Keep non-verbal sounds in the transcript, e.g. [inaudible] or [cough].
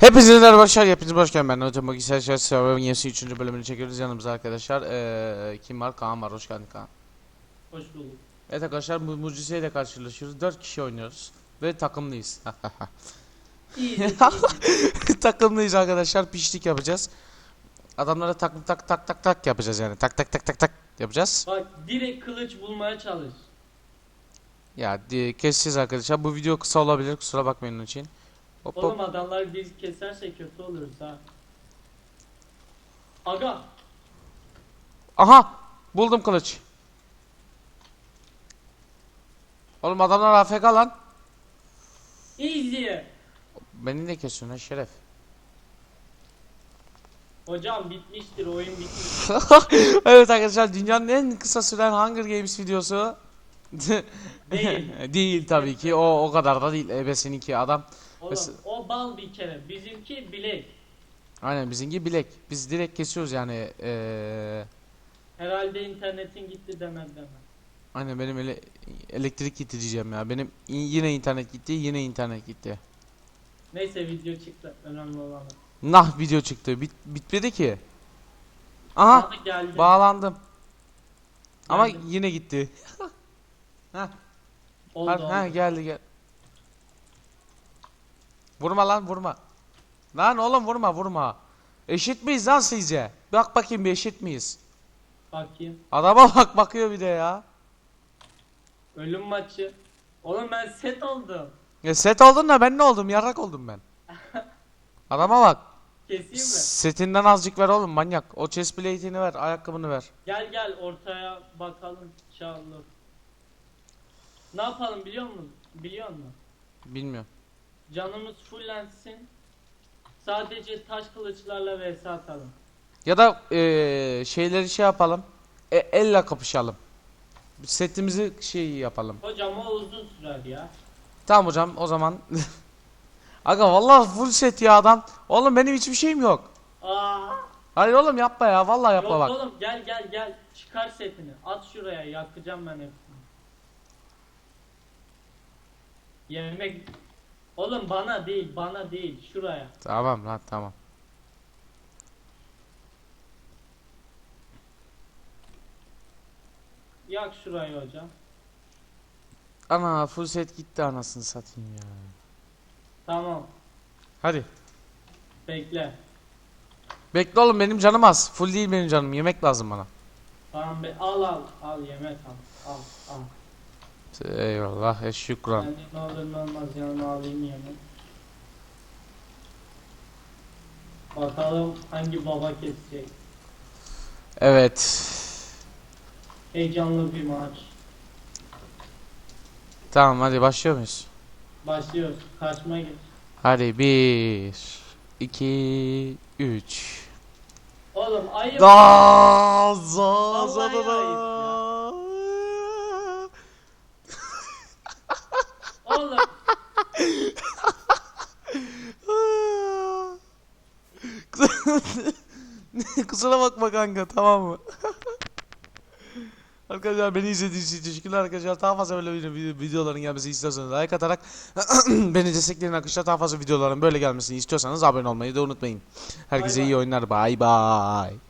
Hepinize merhaba arkadaşlar. Hepiniz hoş geldin. Ben Hocam Bugün Serşer Server'ın yeni 3. bölümünü çekiyoruz. Yanımızda arkadaşlar. Ee, kim var? Kaan var. Hoş geldin Kaan. Hoş bulduk. Evet arkadaşlar bu mucizeyle karşılaşıyoruz. 4 kişi oynuyoruz. Ve takımlıyız. [laughs] [laughs] Takımlıyız arkadaşlar. Pişlik yapacağız. Adamlara tak tak tak tak tak yapacağız yani. Tak tak tak tak tak yapacağız. Bak direkt kılıç bulmaya çalış. Ya keseceğiz arkadaşlar. Bu video kısa olabilir. Kusura bakmayın onun için. Hop hop. Oğlum adamlar biz keserse kötü oluruz ha. Aga. Aha! Buldum kılıç. Oğlum adamlar AFK lan. Easy. Beni de kesiyorsun ha şeref. Hocam bitmiştir oyun bitmiş. [laughs] evet arkadaşlar dünyanın en kısa süren Hunger Games videosu. Değil. [laughs] değil tabii ki. O o kadar da değil. Ebesininki adam. Oğlum Mes- o bal bir kere. Bizimki bilek. Aynen bizimki bilek. Biz direkt kesiyoruz yani. Ee, Herhalde internetin gitti demez demez. aynen benim ele, elektrik gitti diyeceğim ya. Benim yine internet gitti. Yine internet gitti. Neyse video çıktı. Önemli olan. o. Nah video çıktı. Bit, bitmedi ki. Aha geldi. bağlandım. Ama Geldim. yine gitti. [laughs] oldu, Ha, oldu. ha geldi gel. Vurma lan vurma. Lan oğlum vurma vurma. Eşit miyiz lan sizce? Bak bakayım bir eşit miyiz? Bakayım. Adama bak bakıyor bir de ya. Ölüm maçı. Oğlum ben set oldum. Ya set oldun da ben ne oldum? Yarrak oldum ben. [laughs] Adama bak. Keseyim mi? Setinden azıcık ver oğlum manyak. O chest plate'ini ver, ayakkabını ver. Gel gel ortaya bakalım Çağlar. Ne yapalım biliyor musun? Biliyor musun? Bilmiyorum. Canımız fullensin. Sadece taş kılıçlarla vs atalım. Ya da eee, şeyleri şey yapalım. E, elle kapışalım. Setimizi şey yapalım. Hocam o uzun sürer ya. Tamam hocam o zaman. [laughs] Aga vallahi full set ya adam. Oğlum benim hiçbir şeyim yok. Aa! Hayır oğlum yapma ya vallahi yapma Yok bak. oğlum gel gel gel. Çıkar setini. At şuraya yakacağım ben hepsini. Yemek Oğlum bana değil, bana değil, şuraya. Tamam lan tamam. Yak şurayı hocam. Ana full set gitti anasını satayım ya. Tamam. Hadi. Bekle. Bekle oğlum benim canım az. Full değil benim canım. Yemek lazım bana. Tamam be al al al yemek al. Al al. Eyvallah. E, şükran. Ne olur ne olmaz yanıma alayım yemek. Bakalım hangi baba kesecek. Evet. Heyecanlı bir maç. Tamam hadi başlıyor muyuz? Başlıyoruz. Kaçma geç. Hadi bir, iki, üç. Oğlum ayıp. Za za da. Oğlum [laughs] Kusura bakma kanka tamam mı? [laughs] Arkadaşlar beni izlediğiniz için teşekkürler arkadaşlar. Daha fazla böyle video- videoların gelmesini istiyorsanız like atarak [clears throat] beni destekleyin arkadaşlar. Daha fazla videoların böyle gelmesini istiyorsanız abone olmayı da unutmayın. Herkese bay. iyi oyunlar. Bay bay.